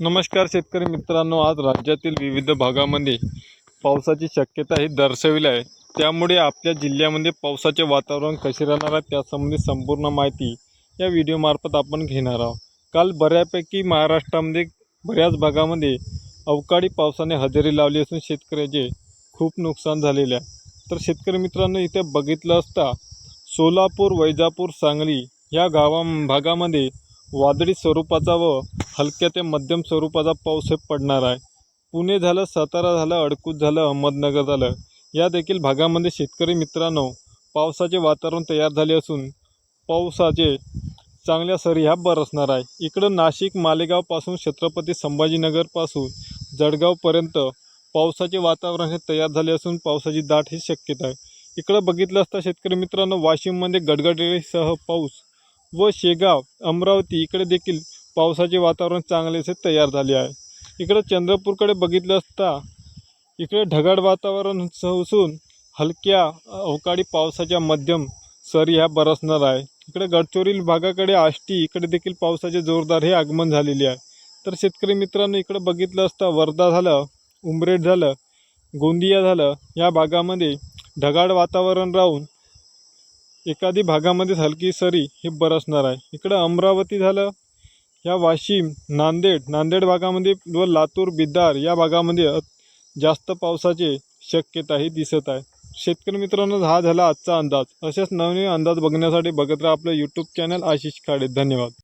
नमस्कार शेतकरी मित्रांनो आज राज्यातील विविध भागामध्ये पावसाची शक्यता ही दर्शविली आहे. त्यामुळे आपल्या जिल्ह्यामध्ये पावसाचे वातावरण कसे राहणार आहे त्यासंबंधी संपूर्ण माहिती या व्हिडिओमार्फत आपण घेणार आहोत. काल बऱ्यापैकी महाराष्ट्रामध्ये बऱ्याच भागामध्ये अवकाळी पावसाने हजेरी लावली असून शेतकऱ्याचे खूप नुकसान झालेले आहे. तर शेतकरी मित्रांनो इथे बघितलं असता सोलापूर वैजापूर सांगली या गावा भागामध्ये वादळी स्वरूपाचा व हलक्या ते मध्यम स्वरूपाचा पाऊस हे पडणार आहे. पुणे झालं सातारा झालं अडकूत झालं अहमदनगर झालं. या देखील भागामध्ये शेतकरी मित्रांनो पावसाचे वातावरण तयार झाले असून पावसाचे चांगल्या सरी ह्या बरसणार आहे. इकडं नाशिक मालेगावपासून छत्रपती संभाजीनगरपासून जळगावपर्यंत पावसाचे वातावरण हे तयार झाले असून पावसाची दाट ही शक्यता आहे. इकडं बघितलं असता शेतकरी मित्रांनो वाशिममध्ये गडगडीसह पाऊस व शेगाव अमरावती इकडे देखील पावसाचे वातावरण चांगलेसे तयार झाले आहे. इकडं चंद्रपूरकडे बघितलं असता इकडे ढगाळ वातावरण असून हलक्या अवकाळी पावसाच्या मध्यम सरी ह्या बरसणार आहे. इकडे गडचोरील भागाकडे आष्टी इकडे देखील पावसाचे जोरदार हे आगमन झालेले आहे. तर शेतकरी मित्रांनो इकडे बघितलं असता वर्धा झालं उमरेड झालं गोंदिया झालं या भागामध्ये ढगाळ वातावरण राहून एखादी भागामध्येच हलकी सरी ही बरसणार आहे. इकडं अमरावती झालं या वाशिम नांदेड नांदेड भागामध्ये व लातूर बिदार या भागामध्ये जास्त पावसाचे शक्यता ही दिसत आहे. शेतकरी मित्रांनो हा झाला आजचा अंदाज. असेच नवनवीन अंदाज बघण्यासाठी बघत राहा आपलं यूट्यूब चॅनल आशिष खाडे. धन्यवाद.